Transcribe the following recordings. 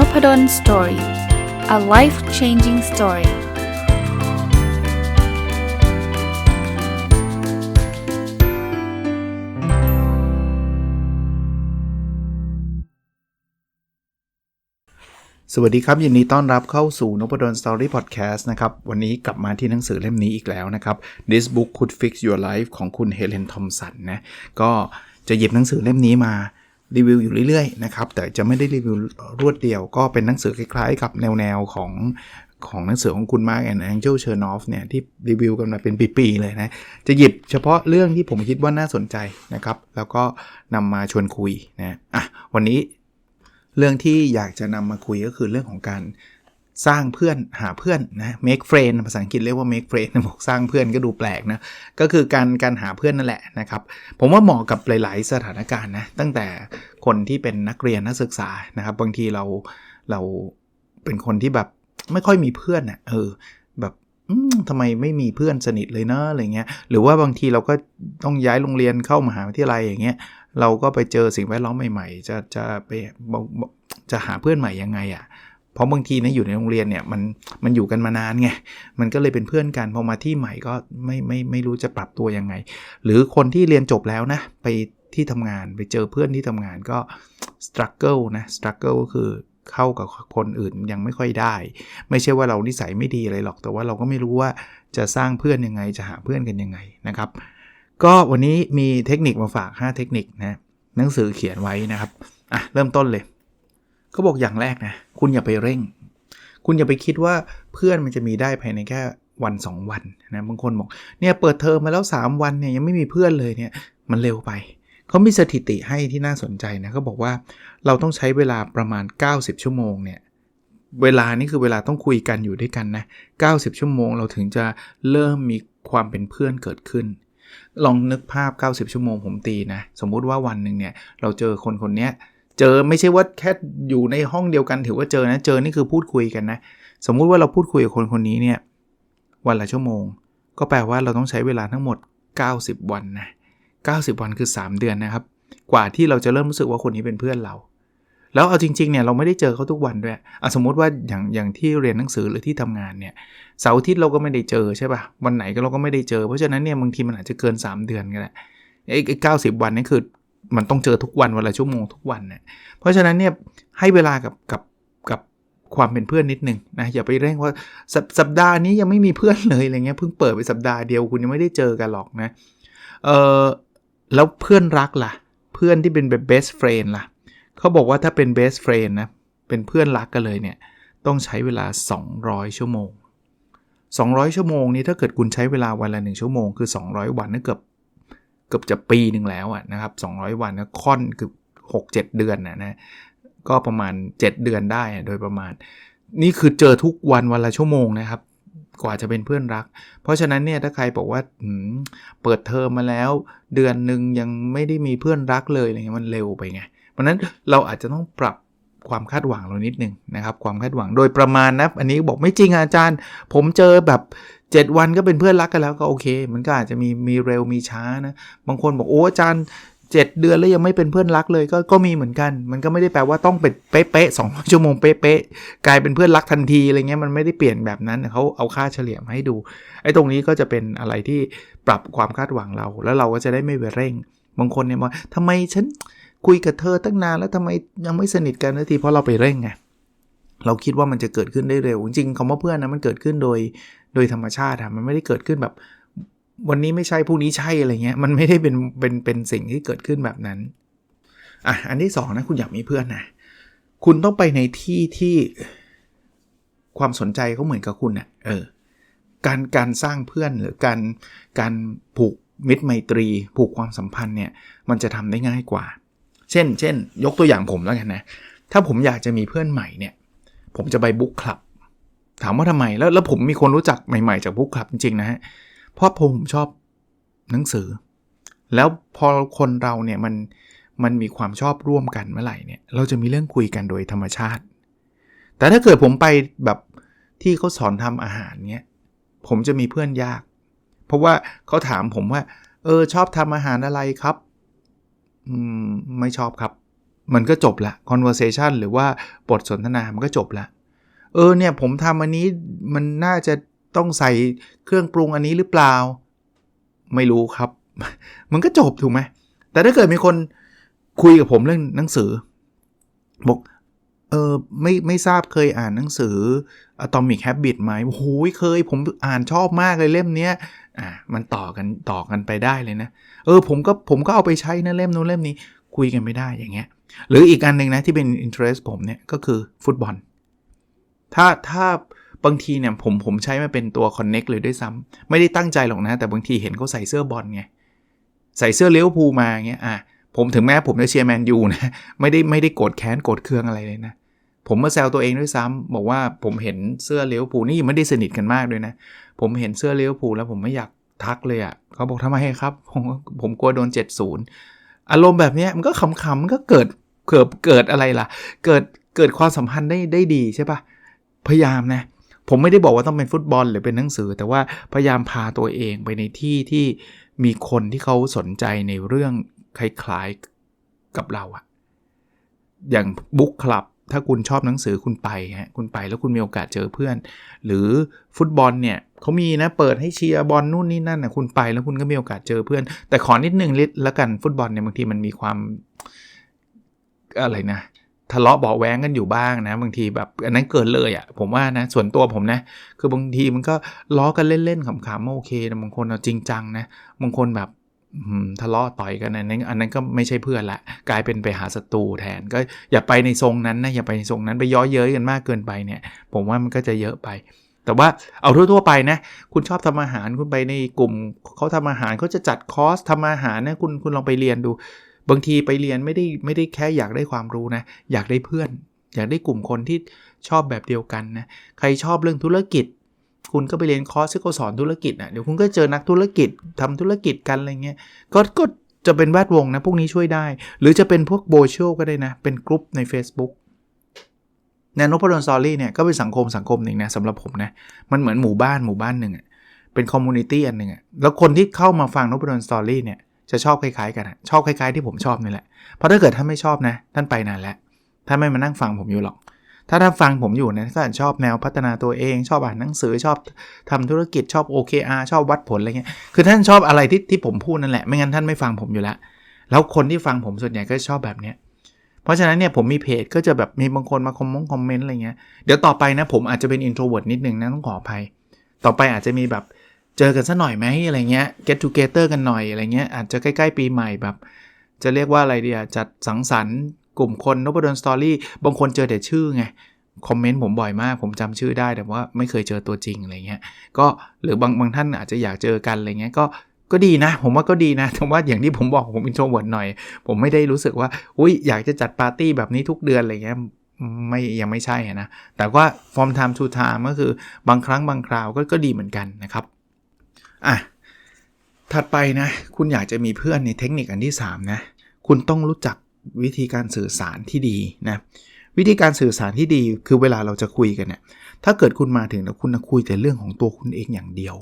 n o p ด d o สตอรี่ a life changing story สวัสดีครับ ยินดีต้อนรับเข้าสู่น p ดลสตอรี่พอดแคสต์นะครับ วันนี้กลับมาที่หนังสือเล่มนี้อีกแล้วนะครับ This book could fix your life ของคุณเฮเลนทอมสันนะก็จะหยิบหนังสือเล่มนี้มา รีวิวอยู่เรื่อยๆนะครับแต่จะไม่ได้รีวิวรวดเดียว ก็เป็นหนังสือคล้ายๆ กับแนวๆของของหนังสือของคุณมาร์กแอนด์แองเจลเชอร์นอฟเนี่ยที่รีวิวกันมาเป็นปีๆเลยนะ จะหยิบเฉพาะเรื่องที่ผมคิดว่าน่าสนใจนะครับ แล้วก็นำมาชวนคุยนะอะวันนี้เรื่องที่อยากจะนำมาคุยก็คือเรื่องของการ สร้างเพื่อนหาเพื่อนนะ make friend ภาษาอังกฤษเรียกว่า make friend บอกสร้างเพื่อนก็ดูแปลกนะ ก็คือการการหาเพื่อนนั่นแหละนะครับ ผมว่าเหมาะกับหลาย ๆ สถานการณ์นะ ตั้งแต่คนที่เป็นนักเรียนนักศึกษานะครับ บางทีเราเราเป็นคนที่แบบไม่ค่อยมีเพื่อนอะ่ะเออแบบทำไมไม่มีเพื่อนสนิทเลยเนะอะไรเงี้ย หรือว่าบางทีเราก็ต้องย้ายโรงเรียนเข้ามหาวิทยาลัยอย่างเงี้ย เราก็ไปเจอสิ่งแวดล้อมใหม่ ๆ จะจะไปจะหาเพื่อนใหม่ยังไงอะ่ะ เพราะบางทีนะอยู่ในโรงเรียนเนี่ยมันมันอยู่กันมานานไงมันก็เลยเป็นเพื่อนกันพอมาที่ใหม่ก็ไม่ไม่ไม่รู้จะปรับตัวยังไง หรือคนที่เรียนจบแล้วนะไปที่ทำงานไปเจอเพื่อนที่ทำงานก็ struggle นะ struggle ก็คือเข้ากับคนอื่นยังไม่ค่อยได้ ไม่ใช่ว่าเรานิสัยไม่ดีอะไรหรอก แต่ว่าเราก็ไม่รู้ว่าจะสร้างเพื่อนยังไงจะหาเพื่อนกันยังไงนะครับ ก็วันนี้มีเทคนิคมาฝาก 5 เทคนิคนะหนังสือเขียนไว้นะครับอะเริ่มต้นเลย เขาบอกอย่างแรกนะ คุณอย่าไปเร่ง คุณอย่าไปคิดว่าเพื่อนมันจะมีได้ภายในแค่วัน 2 วันนะบางคนบอกเนี่ยเปิดเทอมมาแล้ว 3 วันเนี่ยยังไม่มีเพื่อนเลยเนี่ยมันเร็วไป เขามีสถิติให้ที่น่าสนใจนะเขาบอกว่าเราต้องใช้เวลาประมาณ 90 ชั่วโมงเนี่ยเวลานี่คือเวลาต้องคุยกันอยู่ด้วยกันนะ 90 ชั่วโมงเราถึงจะเริ่มมีความเป็นเพื่อนเกิดขึ้น ลองนึกภาพ 90 ชั่วโมงผมตีนะ สมมุติว่าวันหนึ่งเนี่ยเราเจอคนคนนี้ เจอไม่ใช่ว่าแค่อยู่ในห้องเดียวกันถือว่าเจอนะ เจอนี่คือพูดคุยกันนะ สมมุติว่าเราพูดคุยกับคนคนนี้เนี่ยวันละชั่วโมง ก็แปลว่าเราต้องใช้เวลาทั้งหมด 90 วันนะ90 วันคือ 3 เดือนนะครับ กว่าที่เราจะเริ่มรู้สึกว่าคนนี้เป็นเพื่อนเรา แล้วเอาจริงๆเนี่ยเราไม่ได้เจอเขาทุกวันด้วยอสมมติว่าอย่างอย่างที่เรียนหนังสือหรือที่ทำงานเนี่ยเสาร์อาทิตย์เราก็ไม่ได้เจอใช่ปะ่ะวันไหนก็เราก็ไม่ได้เจอ เพราะฉะนั้นเนี่ยบางทีมันอาจจะเกิน 3 เดือนก็ได้ไอ้เก้าสิบวันนี่คือ มันต้องเจอทุกวันวันละชั่วโมงทุกวันเนี่ยเพราะฉะนั้นเนี่ยให้เวลากับกับกับความเป็นเพื่อนนิดนึงนะอย่าไปเร่งว่าสสัปดาห์นี้ยังไม่มีเพื่อนเลยอะไรเงี้ยเพิ่งเปิดไปสัปดาห์เดียวคุณยังไม่ได้เจอกันหรอกนะเออแล้วเพื่อนรักล่ะ เพื่อนที่เป็นแบบ best friend ล่ะเขาบอกว่าถ้าเป็น best friend นะเป็นเพื่อนรักกันเลยเนี่ยต้องใช้เวลา 200 ชั่วโมง 200 ชั่วโมงนี้ถ้าเกิดคุณใช้เวลาวันละ 1 ชั่วโมงคือ 200 วันนั่นเกือบ เกือบจะปีหนึ่งแล้วอะนะครับ200 วันนะค่อนคือ6 7 เดือนนะนะก็ประมาณ 7 เดือนได้โดยประมาณ นี่คือเจอทุกวันวันละชั่วโมงนะครับ กว่าจะเป็นเพื่อนรัก เพราะฉะนั้นเนี่ยถ้าใครบอกว่าเปิดเทอมมาแล้ว เดือนหนึ่งยังไม่ได้มีเพื่อนรักเลยอะไรเงี้ยมันเร็วไปไงเพราะนั้นเราอาจจะต้องปรับความคาดหวังเรานิดนึงนะครับ ความคาดหวังโดยประมาณนะอันนี้บอกไม่จริงอาจารย์ ผมเจอแบบ 7 วันก็เป็นเพื่อนรักกันแล้วก็โอเค มันก็อาจจะมีมีเร็วมีช้านะ บางคนบอกโอ้อาจารย์ 7 เดือนแล้วยังไม่เป็นเพื่อนรักเลยก็ก็มีเหมือนกัน มันก็ไม่ได้แปลว่าต้องเป็นเป๊ะๆสองชั่วโมงเป๊ะๆกลายเป็นเพื่อนรักทันทีอะไรเงี้ยมันไม่ได้เปลี่ยนแบบนั้นเขาเอาค่าเฉลี่ยมาให้ดูไอ้ตรงนี้ก็จะเป็นอะไรที่ปรับความคาดหวังเรา แล้วเราก็จะได้ไม่ไปเร่ง บางคนเนี่ยบอกทำไมฉันคุยกับเธอตั้งนานแล้วทำไมยังไม่สนิทกันนทีเพราะเราไปเร่งไงเราคิดว่ามันจะเกิดขึ้นได้เร็ว จริงๆคำว่าเพื่อนนะมันเกิดขึ้นโดย โดยธรรมชาติอะมันไม่ได้เกิดขึ้นแบบ วันนี้ไม่ใช่พรุ่งนี้ใช่อะไรเงี้ยมันไม่ได้เป็นเป็นเป็นสิ่งที่เกิดขึ้นแบบนั้นอะอันที่สองนะคุณอยากมีเพื่อนนะคุณต้องไปในที่ที่ความสนใจเขาเหมือนกับคุณนะ่ะเออการการสร้างเพื่อนหรือการการผูกมิตรไมตรี ผูกความสัมพันธ์เนี่ยมันจะทำได้ง่ายกว่า เช่น เช่น ยกตัวอย่างผมแล้วกันนะ ถ้าผมอยากจะมีเพื่อนใหม่เนี่ย ผมจะไปบุ๊กคลับ ถามว่าทำไมแล้วแล้วผมมีคนรู้จักใหม่ๆจากบุ๊กคลับจริงๆนะฮะเพราะผมชอบหนังสือ แล้วพอคนเราเนี่ยมันมันมีความชอบร่วมกันเมื่อไหร่เนี่ยเราจะมีเรื่องคุยกันโดยธรรมชาติ แต่ถ้าเกิดผมไปแบบที่เขาสอนทำอาหารเนี่ยผมจะมีเพื่อนยาก เพราะว่าเขาถามผมว่า เออชอบทำอาหารอะไรครับ อืม ไม่ชอบครับ มันก็จบละ conversation หรือว่าบทสนทนามันก็จบละ เออเนี่ยผมทำอันนี้มันน่าจะต้องใส่เครื่องปรุงอันนี้หรือเปล่า ไม่รู้ครับ มันก็จบถูกไหมแต่ถ้าเกิดมีคนคุยกับผมเรื่องหนังสือบอกเออไม่ไม่ทราบเคยอ่านหนังสือ Atomic Habit ไหมโอ้โหเคยผมอ่านชอบมากเลยเล่มเนี้ยอ่ามันต่อกันต่อกันไปได้เลยนะ เออผมก็ผมก็เอาไปใช้นะเล่มนู้นเล่มนี้คุยกันไม่ได้อย่างเงี้ย หรืออีกอันหนึ่งนะที่เป็น interest ผมเนี่ยก็คือฟุตบอล ถ้าถ้าบางทีเนี่ยผมผมใช้มาเป็นตัว connect เลยด้วยซ้ำไม่ได้ตั้งใจหรอกนะ แต่บางทีเห็นเขาใส่เสื้อบอลไง ใส่เสื้อเลี้ยวภูมาเงี้ยอะผมถึงแม้ผมจะเชียร์แมนยูนะ ไม่ได้ไม่ได้โกรธแค้นโกรธเคืองอะไรเลยนะ ผมมาแซวตัวเองด้วยซ้ำบอกว่าผมเห็นเสื้อเลี้ยวภูนี่ไม่ได้สนิทกันมากด้วยนะ ผมเห็นเสื้อเลี้ยวภูแล้วผมไม่อยากทักเลยอะ่ะเขาบอกทำไมครับ ผมผมกลัวโดน 70 อารมณ์แบบนี้มันก็ขำๆมันก็เกิดเกิดเกิดอะไรล่ะ เกิดเกิดความสัมพันธ์ได้ได้ดีใช่ปะ พยายามนะ ผมไม่ได้บอกว่าต้องเป็นฟุตบอลหรือเป็นหนังสือ แต่ว่าพยายามพาตัวเองไปในที่ที่มีคนที่เขาสนใจในเรื่องคล้ายๆกับเราอะอย่างบุ๊กคลับถ้าคุณชอบหนังสือคุณไปฮะคุณไปแล้วคุณมีโอกาสเจอเพื่อน หรือฟุตบอลเนี่ยเขามีนะเปิดให้เชียร์บอลนู่นนี่นั่นนะคุณไปแล้วคุณก็มีโอกาสเจอเพื่อน แต่ขอนิดนึงลิแล้วกันฟุตบอลเนี่ยบางทีมันมีความอะไรนะ ทะเลาะเบาแว้งกันอยู่บ้างนะ บางทีแบบอันนั้นเกินเลยอะ่ะผมว่านะส่วนตัวผมนะ คือบางทีมันก็ล้อกันเล่นๆขำๆโอเคนะบางคนเอาจริงจังนะบางคนแบบทะเลาะต่อยกันอันนั้นอันนั้นก็ไม่ใช่เพื่อนละ กลายเป็นไปหาศัตรูแทน ก็อย่าไปในทรงนั้นนะอย่าไปในทรงนั้นไปย้อเย้ยกันมากเกินไปเนี่ย ผมว่ามันก็จะเยอะไป แต่ว่าเอาทั่วๆไปนะ คุณชอบทำอาหารคุณไปในกลุ่มเขาทำอาหารเขาจะจัดคอร์สทำอาหารนะคุณคุณลองไปเรียนดู บางทีไปเรียนไม่ได้ไม่ได้แค่อยากได้ความรู้นะ อยากได้เพื่อน อยากได้กลุ่มคนที่ชอบแบบเดียวกันนะ ใครชอบเรื่องธุรกิจ คุณก็ไปเรียนคอร์สที่เขาสอนธุรกิจอะ เดี๋ยวคุณก็เจอนักธุรกิจทำธุรกิจกันอะไรเงี้ย ก็ก็จะเป็นแวดวงนะ พวกนี้ช่วยได้ หรือจะเป็นพวกโบเชลก็ได้นะ เป็นกลุ่มใน Facebook แนนโนพดลสตอรี่เนี่ยก็เป็นสังคมสังคมหนึ่งนะสำหรับผมนะ มันเหมือนหมู่บ้านหมู่บ้านหนึ่งอะเป็นคอมมูนิตี้อันหนึ่งอะแล้วคนที่เข้ามาฟังนพดลสตอรี่เนี่ย จะชอบคล้ายๆ กันชอบคล้ายๆ ที่ผมชอบนี่แหละเพราะถ้าเกิดท่านไม่ชอบนะ ท่านไปนานแล้วท่านไม่มานั่งฟังผมอยู่หรอก ถ้าท่านฟังผมอยู่นะก็อาจชอบแนวพัฒนาตัวเอง ชอบอ่านหนังสือชอบทำธุรกิจชอบ OKR ชอบวัดผลอะไรเงี้ยคือท่านชอบอะไรที่ที่ผมพูดนั่นแหละไม่งั้นท่านไม่ฟังผมอยู่แล้วแล้วคนที่ฟังผมส่วนใหญ่ก็ชอบแบบเนี้ยเพราะฉะนั้นเนี่ยผมมีเพจก็จะแบบมีบางคนมาคอมมงคอมเมนต์อะไรเงี้ย เดี๋ยวต่อไปนะผมอาจจะเป็น introvert นิดนึงนะต้องขออภัย ต่อไปอาจจะมีแบบ เจอกันสักหน่อยไหมอะไรเงี้ย get together กันหน่อยอะไรเงี้ยอาจจะใกล้ๆปีใหม่แบบ จะเรียกว่าอะไรดีอะจัดสังสรรค์กลุ่มคนนบดนสตอรี่บางคนเจอแต่ชื่อไงคอมเมนต์ผมบ่อยมาก ผมจำชื่อได้แต่ว่าไม่เคยเจอตัวจริงอะไรเงี้ยก็หรือบางบางท่านอาจจะอยากเจอกันอะไรเงี้ยก็ก็ดีนะ ผมว่าก็ดีนะแต่ว่าอย่างที่ผมบอกผมอินโทรเวิร์ดหน่อย ผมไม่ได้รู้สึกว่าอุ้ยอยากจะจัดปาร์ตี้แบบนี้ทุกเดือนอะไรเงี้ยไม่ยังไม่ใช่นะ แต่ว่า from time to time ก็คือบางครั้งบางคราวก็ก็ดีเหมือนกันนะครับ อะถัดไปนะ คุณอยากจะมีเพื่อนในเทคนิคอันที่ 3 นะ คุณต้องรู้จักวิธีการสื่อสารที่ดีนะ วิธีการสื่อสารที่ดีคือเวลาเราจะคุยกันเนี่ย ถ้าเกิดคุณมาถึงแล้วคุณคุยแต่เรื่องของตัวคุณเองอย่างเดียว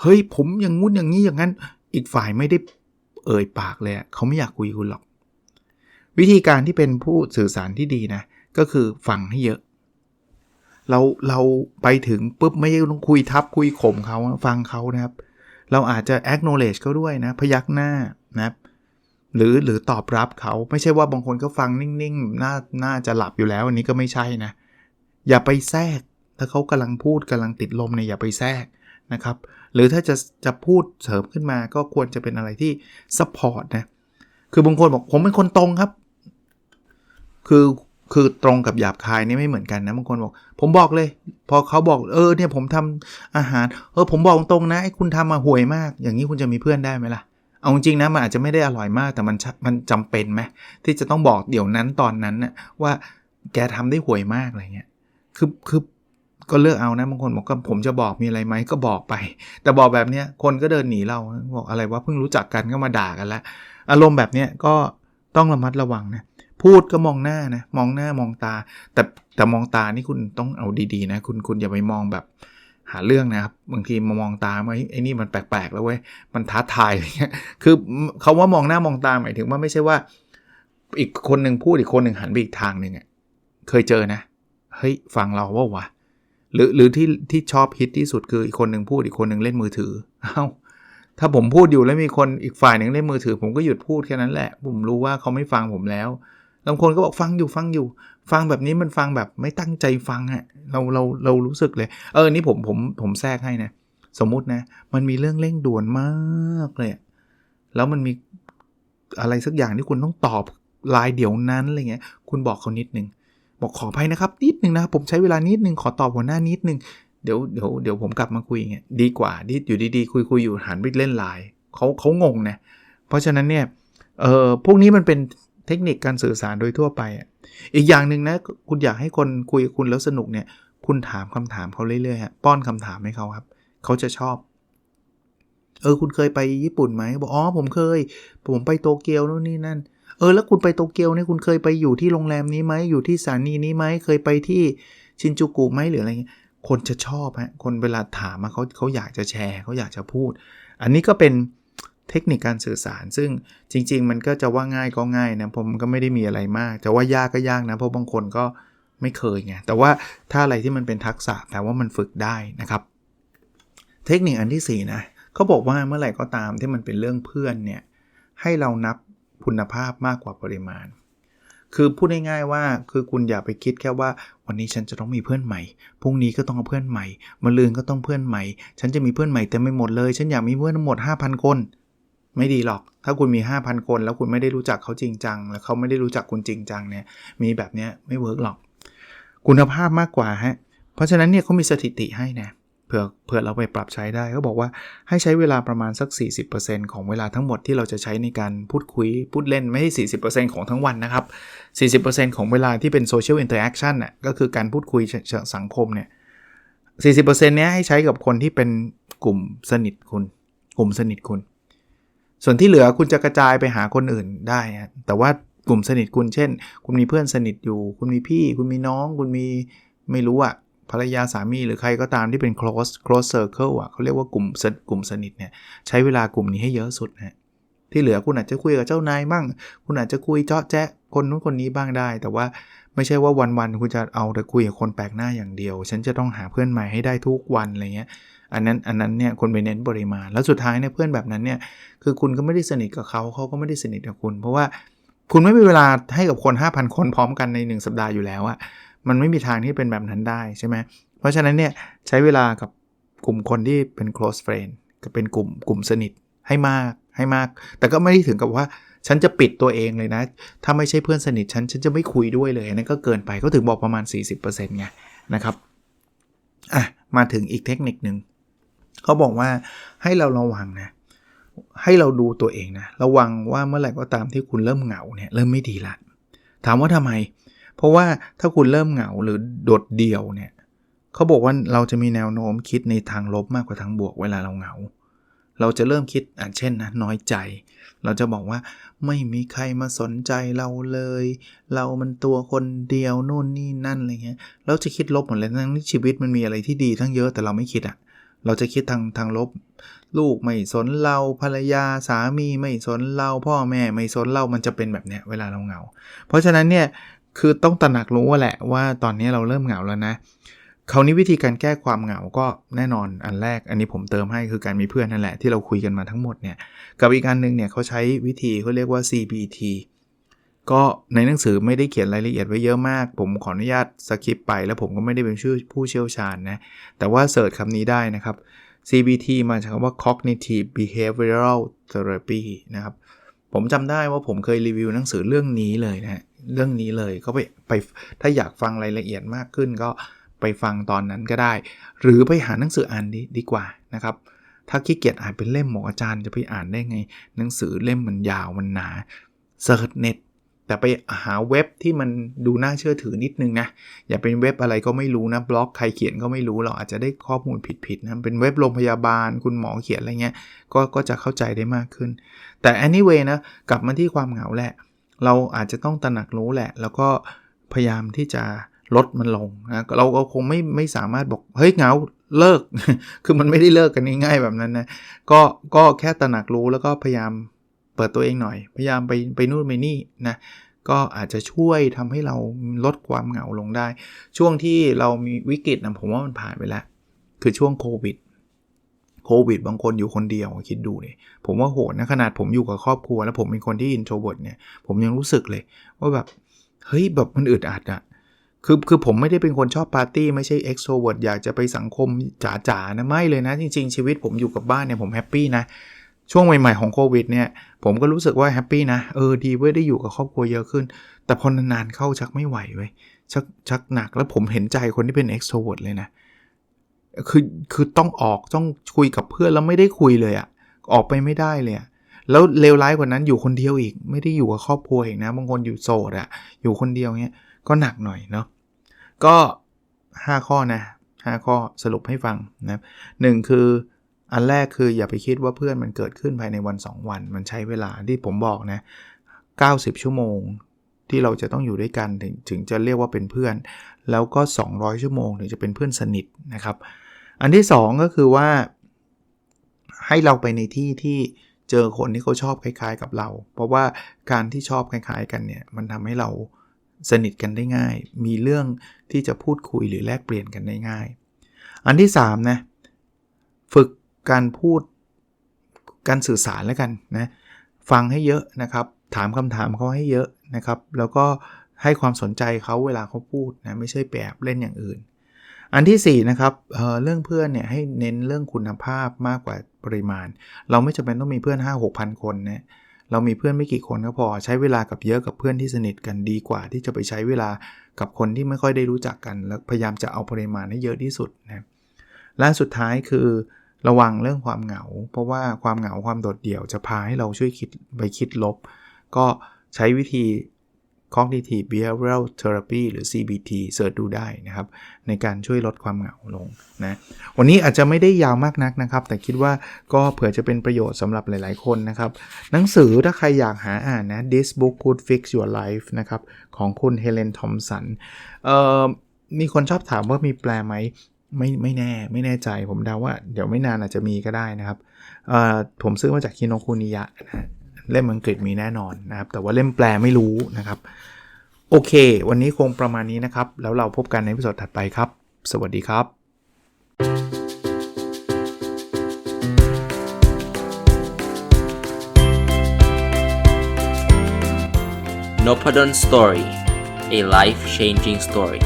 เฮ้ยผมอย่างงู้นอย่างนี้อย่างนั้น อีกฝ่ายไม่ได้เอ่ยปากเลยเขาไม่อยากคุยคุณหรอก วิธีการที่เป็นผู้สื่อสารที่ดีนะ ก็คือฟังให้เยอะ เราเราไปถึงปุ๊บไม่ต้องคุยทับคุยข่มเขาฟังเขานะครับ เราอาจจะ acknowledge เขาด้วยนะพยักหน้านะครับหรือหรือตอบรับเขาไม่ใช่ว่าบางคนก็ฟังนิ่งๆน่าน่าจะหลับอยู่แล้วอันนี้ก็ไม่ใช่นะ อย่าไปแทรกถ้าเขากำลังพูดกำลังติดลมเนี่ยอย่าไปแทรกนะครับ หรือถ้าจะจะพูดเสริมขึ้นมาก็ควรจะเป็นอะไรที่ซัพพอร์ตนะ คือบางคนบอกผมเป็นคนตรงครับ คือ คือตรงกับหยาบคายนี่ไม่เหมือนกันนะบางคนบอก ผมบอกเลย พอเขาบอกเออเนี่ยผมทำอาหาร เออผมบอกตรงนะไอ้คุณทำมาห่วยมาก อย่างนี้คุณจะมีเพื่อนได้ไหมล่ะเอาจริงนะมันอาจจะไม่ได้อร่อยมากแต่มันมันจำเป็นไหมที่จะต้องบอกเดี๋ยวนั้นตอนนั้นนะว่าแกทำได้ห่วยมากอะไรเงี้ยคือคือก็เลือกเอานะบางคนบอกก็ผมจะบอกมีอะไรไหมก็บอกไป แต่บอกแบบเนี้ยคนก็เดินหนีเราบอกอะไรว่าเพิ่งรู้จักกันก็มาด่ากันล้วอารมณ์แบบเนี้ยก็ต้องระมัดระวังนะ พูดก็มองหน้านะมองหน้ามองตา แต่แต่มองตานี่คุณต้องเอาดีๆนะคุณคุณอย่าไปมองแบบหาเรื่องนะครับบางทีมามองตาไอ้ไอ้นี่มันแปลกๆแล้วเว้ยมันท้าทายอะไรเงี้ยคือเขาว่ามองหน้ามองตาหมายถึงว่าไม่ใช่ว่า อีกคนหนึ่งพูดอีกคนหนึ่งหันไปอีกทางหนึ่งอะเคยเจอนะเฮ้ยฟังเราว่าวะหรือหรือที่ที่ชอบฮิตที่สุดคืออีกคนหนึ่งพูดอีกคนหนึ่งเล่นมือถือเอ้าถ้าผมพูดอยู่แล้วมีคนอีกฝ่ายหนึ่งเล่นมือถือ ผมก็หยุดพูดแค่นั้นแหละ ผมรู้ว่าเขาไม่ฟังผมแล้ว บางคนก็บอกฟังอยู่ฟังอยู่ ฟังแบบนี้มันฟังแบบไม่ตั้งใจฟังอะเราเราเรารู้สึกเลย เออนี่ผมผมผมแทรกให้นะ สมมุตินะ มันมีเรื่องเร่งด่วนมากเลยแล้วมันมีอะไรสักอย่างที่คุณต้องตอบไลน์เดี๋ยวนั้นอะไรเงี้ย คุณบอกเขานิดนึงบอกขออภัยนะครับ นิดนึงนะครับผมใช้เวลานิดนึงขอตอบหัวหน้านิดนึงเดี๋ยวเดี๋ยวเดี๋ยวผมกลับมาคุยเงี้ยดีกว่าดีอยู่ดีๆคุยคุยอยู่หันไปเล่นไลน์เขาเขางงนะเพราะฉะนั้นเนี่ยเออพวกนี้มันเป็น เทคนิคการสื่อสารโดยทั่วไปอะอีกอย่างหนึ่งนะคุณอยากให้คนคุยกับคุณแล้วสนุกเนี่ย คุณถามคำถามเขาเรื่อยๆฮะป้อนคำถามให้เขาครับ เขาจะชอบ เออ คุณเคยไปญี่ปุ่นไหมบอกอ๋อผมเคย ผมไปโตเกียวนู่นนี่นั่น เออ แล้วคุณไปโตเกียวเนี่ยคุณเคยไปอยู่ที่โรงแรมนี้ไหมอยู่ที่สถานีนี้ไหมเคยไปที่ชินจูกุไหมหรืออะไรเงี้ยคนจะชอบฮะคนเวลาถามมาเขาเขาอยากจะแชร์เขาอยากจะพูด อันนี้ก็เป็น เทคนิคการสื่อสาร ซึ่งจริง ๆ มันก็จะว่าง่ายก็ง่ายนะผมก็ไม่ได้มีอะไรมาก แต่ว่ายากก็ยากนะ เพราะบางคนก็ไม่เคยไงแต่ว่าถ้าอะไรที่มันเป็นทักษะแต่ว่ามันฝึกได้นะครับ เทคนิคอันที่ 4 นะเขาบอกว่าเมื่อไหร่ก็ตามที่มันเป็นเรื่องเพื่อนเนี่ยให้เรานับคุณภาพมากกว่าปริมาณ คือพูดง่ายๆว่าคือคุณอย่าไปคิดแค่ว่าวันนี้ฉันจะต้องมีเพื่อนใหม่ พรุ่งนี้ก็ต้องเอาเพื่อนใหม่มะรืนก็ต้องเพื่อนใหม่ ฉันจะมีเพื่อนใหม่เต็มไปหมดเลย ฉันอยากมีเพื่อนทั้งหมด 5,000 คน ไม่ดีหรอก ถ้าคุณมี 5,000 คน แล้วคุณไม่ได้รู้จักเขาจริงจัง แล้วเขาไม่ได้รู้จักคุณจริงจังเนี่ย มีแบบเนี้ยไม่เวิร์กหรอก คุณภาพมากกว่าฮะ เพราะฉะนั้นเนี่ยเขามีสถิติให้นะเผื่อเผื่อเราไปปรับใช้ได้เขาบอกว่าให้ใช้เวลาประมาณสัก 40%ของเวลาทั้งหมดที่เราจะใช้ในการพูดคุย พูดเล่นไม่ใช่40%ของทั้งวันนะครับ 40%ของเวลาที่เป็นโซเชียลอินเตอร์แอคชั่นน่ะก็คือการพูดคุยสังคมเนี่ย40%เนี้ยให้ใช้กับคนที่เป็นกลุ่มสนิทคุณ กลุ่มสนิทคุณ ส่วนที่เหลือคุณจะกระจายไปหาคนอื่นได้ฮะแต่ว่ากลุ่มสนิทคุณเช่น คุณมีเพื่อนสนิทอยู่ คุณมีพี่ คุณมีน้อง คุณมีไม่รู้อะภรรยาสามีหรือใครก็ตามที่เป็น close close circle อะเขาเรียกว่ากลุ่มกลุ่มสนิทเนี่ยใช้เวลากลุ่มนี้ให้เยอะสุดนะที่เหลือคุณอาจจะคุยกับเจ้านายบ้าง คุณอาจจะคุยเจาะแจ๊ะคนนู้นคนนี้บ้างได้ แต่ว่าไม่ใช่ว่าวันๆคุณจะเอาแต่คุยกับคนแปลกหน้าอย่างเดียว ฉันจะต้องหาเพื่อนใหม่ให้ได้ทุกวันอะไรเงี้ย อันนั้นอันนั้นเนี่ยคนไปเน้นปริมาณ แล้วสุดท้ายเนี่ยเพื่อนแบบนั้นเนี่ยคือคุณก็ไม่ได้สนิทกับเขาเขาก็ไม่ได้สนิทกับคุณ เพราะว่าคุณไม่มีเวลาให้กับคน 5,000 คนพร้อมกันใน 1 สัปดาห์อยู่แล้วอะมันไม่มีทางที่เป็นแบบนั้นได้ใช่ไหมเพราะฉะนั้นเนี่ยใช้เวลากับกลุ่มคนที่เป็น close friend ก็เป็นกลุ่มกลุ่มสนิทให้มากให้มาก แต่ก็ไม่ได้ถึงกับว่าฉันจะปิดตัวเองเลยนะ ถ้าไม่ใช่เพื่อนสนิทฉันฉันจะไม่คุยด้วยเลยนั่นก็เกินไปก็ถึงบอกประมาณ 40%ไงนะครับอะมาถึงอีกเทคนิคหนึ่ง เขาบอกว่าให้เราระวังนะ ให้เราดูตัวเองนะ ระวังว่าเมื่อไหร่ก็ตามที่คุณเริ่มเหงาเนี่ยเริ่มไม่ดีละ ถามว่าทำไม เพราะว่าถ้าคุณเริ่มเหงาหรือโดดเดี่ยวเนี่ยเขาบอกว่าเราจะมีแนวโน้มคิดในทางลบมากกว่าทางบวกเวลาเราเหงา เราจะเริ่มคิดอ่าเช่นนะน้อยใจ เราจะบอกว่าไม่มีใครมาสนใจเราเลย เรามันตัวคนเดียวนู่นนี่นั่นอะไรเงี้ยเราจะคิดลบหมดเลยทั้งชีวิตมันมีอะไรที่ดีทั้งเยอะแต่เราไม่คิดอะ่ะ เราจะคิดทางทางลบ ลูกไม่สนเราภรรยาสามีไม่สนเราพ่อแม่ไม่สนเรามันจะเป็นแบบเนี้ยเวลาเราเหงา เพราะฉะนั้นเนี่ยคือต้องตระหนักรู้ว่าแหละว่าตอนนี้เราเริ่มเหงาแล้วนะคราวนี้วิธีการแก้ความเหงาก็แน่นอนอันแรก อันนี้ผมเติมให้คือการมีเพื่อนนั่นแหละที่เราคุยกันมาทั้งหมดเนี่ยกับอีกอันหนึ่งเนี่ยเขาใช้วิธีเขาเรียกว่า CBT ก็ในหนังสือไม่ได้เขียนรายละเอียดไว้เยอะมาก ผมขออนุญาตสคิปไป แล้วผมก็ไม่ได้เป็นชื่อผู้เชี่ยวชาญนะ แต่ว่าเสิร์ชคำนี้ได้นะครับ CBT มาจากคำว่า cognitive behavioral therapy นะครับ ผมจำได้ว่าผมเคยรีวิวหนังสือเรื่องนี้เลยนะเรื่องนี้เลยก็ไปไปถ้าอยากฟังรายละเอียดมากขึ้นก็ไปฟังตอนนั้นก็ได้ หรือไปหาหนังสืออ่านดีดีกว่านะครับ ถ้าขี้เกียจอ่านเป็นเล่มหมออาจารย์จะไปอ่านได้ไง หนังสือเล่มมันยาวมันหนาเซิร์ชเน็ต แต่ไปหาเว็บที่มันดูน่าเชื่อถือนิดนึงนะ อย่าเป็นเว็บอะไรก็ไม่รู้นะบล็อกใครเขียนก็ไม่รู้เราอาจจะได้ข้อมูลผิดๆนะเป็นเว็บโรงพยาบาลคุณหมอเขียนอะไรเงี้ยก็ก็จะเข้าใจได้มากขึ้น แต่ anyway นะกลับมาที่ความเหงาแหละ เราอาจจะต้องตระหนักรู้แหละ แล้วก็พยายามที่จะลดมันลงนะเราก็คงไม่ไม่สามารถบอกเฮ้ยเหงาเลิก คือมันไม่ได้เลิกกันง่ายๆแบบนั้นนะก็ก็แค่ตระหนักรู้แล้วก็พยายาม เปิดตัวเองหน่อย พยายามไปไปนู่นไปนี่นะก็อาจจะช่วยทำให้เราลดความเหงาลงได้ ช่วงที่เรามีวิกฤตนะผมว่ามันผ่านไปแล้ว คือช่วงโควิดโควิดบางคนอยู่คนเดียวคิดดูเลยผมว่าโหดนะขนาดผมอยู่กับครอบครัว แล้วผมเป็นคนที่อินโทรเวิร์ดเนี่ยผมยังรู้สึกเลย ว่าแบบ เฮ้ยแบบมันอึดอัดอะคือคือผมไม่ได้เป็นคนชอบปาร์ตี้ไม่ใช่เอ็กโทรเวิร์ดอยากจะไปสังคมจ๋าๆนะไม่เลยนะ จริง ๆ ชีวิตผมอยู่กับบ้านเนี่ยผมแฮปปี้นะ ช่วงใหม่ๆของโควิดเนี่ยผมก็รู้สึกว่าแฮปปี้นะเออดีเว้ยได้อยู่กับครอบครัวเยอะขึ้น แต่พอนานๆเข้าชักไม่ไหวเว้ยชักชักหนักแล้วผมเห็นใจคนที่เป็น extrovert เลยนะคือคือต้องออกต้องคุยกับเพื่อนแล้วไม่ได้คุยเลยอะออกไปไม่ได้เลยอะแล้วเลวร้ายกว่านั้นอยู่คนเดียวอีก ไม่ได้อยู่กับครอบครัวอีกนะบางคนอยู่โสดอะอยู่คนเดียวเงี้ยก็หนักหน่อยเนาะก็ 5 ข้อนะ5ข้อสรุปให้ฟังนะหนึ่งคือ อันแรกคืออย่าไปคิดว่าเพื่อนมันเกิดขึ้นภายในวัน 2 วัน มันใช้เวลาที่ผมบอกนะ 90 ชั่วโมงที่เราจะต้องอยู่ด้วยกันถึงถึงจะเรียกว่าเป็นเพื่อน แล้วก็ 200 ชั่วโมงถึงจะเป็นเพื่อนสนิทนะครับ อันที่ 2 ก็คือว่าให้เราไปในที่ที่เจอคนที่เขาชอบคล้ายๆกับเรา เพราะว่าการที่ชอบคล้ายๆกันเนี่ยมันทำให้เราสนิทกันได้ง่าย มีเรื่องที่จะพูดคุยหรือแลกเปลี่ยนกันได้ง่าย อันที่3นะ การพูดการสื่อสารแล้วกันนะฟังให้เยอะนะครับ ถามคำถามเขาให้เยอะนะครับ แล้วก็ให้ความสนใจเขาเวลาเขาพูดนะไม่ใช่แบบเล่นอย่างอื่น อันที่4นะครับเเรื่องเพื่อนเนี่ยให้เน้นเรื่องคุณภาพมากกว่าปริมาณ เราไม่จำเป็นต้องมีเพื่อน 5 6พันคนนะเรามีเพื่อนไม่กี่คนก็พอใช้เวลากับเยอะกับเพื่อนที่สนิทกันดีกว่า ที่จะไปใช้เวลากับคนที่ไม่ค่อยได้รู้จักกัน แล้วพยายามจะเอาปริมาณให้เยอะที่สุดนะและสุดท้ายคือ ระวังเรื่องความเหงา เพราะว่าความเหงาความโดดเดี่ยวจะพาให้เราช่วยคิดไปคิดลบ ก็ใช้วิธี cognitive behavioral therapy หรือ CBT เสิร์ชดูได้นะครับ ในการช่วยลดความเหงาลงนะวันนี้อาจจะไม่ได้ยาวมากนักนะครับ แต่คิดว่าก็เผื่อจะเป็นประโยชน์สำหรับหลาย ๆ คนนะครับ หนังสือถ้าใครอยากหาอ่านนะ This book could fix your life นะครับ ของคุณเฮเลนทอมสันเอ่อมีคนชอบถามว่ามีแปลไหม ไม่ไม่แน่ไม่แน่ใจผมเดาว่าเดี๋ยวไม่นานอาจจะมีก็ได้นะครับผมซื้อมาจากคิโนคุนิยะนะเล่มอังกฤษมีแน่นอนนะครับ แต่ว่าเล่มแปลไม่รู้นะครับ โอเค วันนี้คงประมาณนี้นะครับ แล้วเราพบกันในพิสดถัดไปครับ สวัสดีครับ n o p a d o n Story a life changing story